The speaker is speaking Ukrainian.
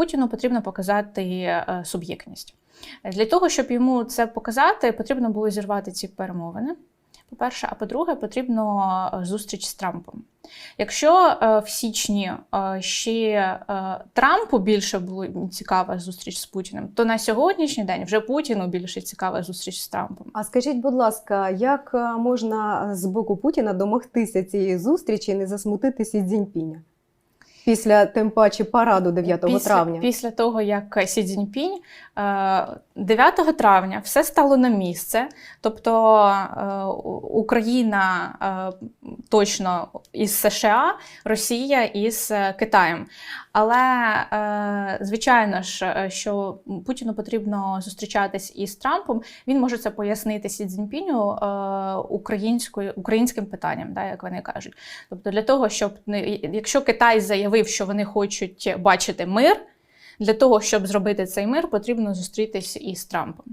Путіну потрібно показати е, суб'єктність. Для того, щоб йому це показати, потрібно було зірвати ці перемовини. По-перше, а по-друге, потрібно е, зустріч з Трампом. Якщо е, в січні ще Трампу більше було цікава зустріч з Путіним, то на сьогоднішній день вже Путіну більше цікава зустріч з Трампом. А скажіть, будь ласка, як можна з боку Путіна домогтися цієї зустрічі і не засмутити Сі Цзіньпіня? Після тим паче параду 9 після, травня. Після того, як Сі Цзіньпінь е, 9 травня все стало на місце. Тобто е, Україна е, точно із США, Росія із е, Китаєм. Але е, звичайно ж, е, що Путіну потрібно зустрічатись із Трампом. Він може це пояснити Сі Цзіньпіню українською українським питанням, да, як вони кажуть. Тобто, для того, щоб якщо Китай заявив, що вони хочуть бачити мир, для того, щоб зробити цей мир, потрібно зустрітись із Трампом.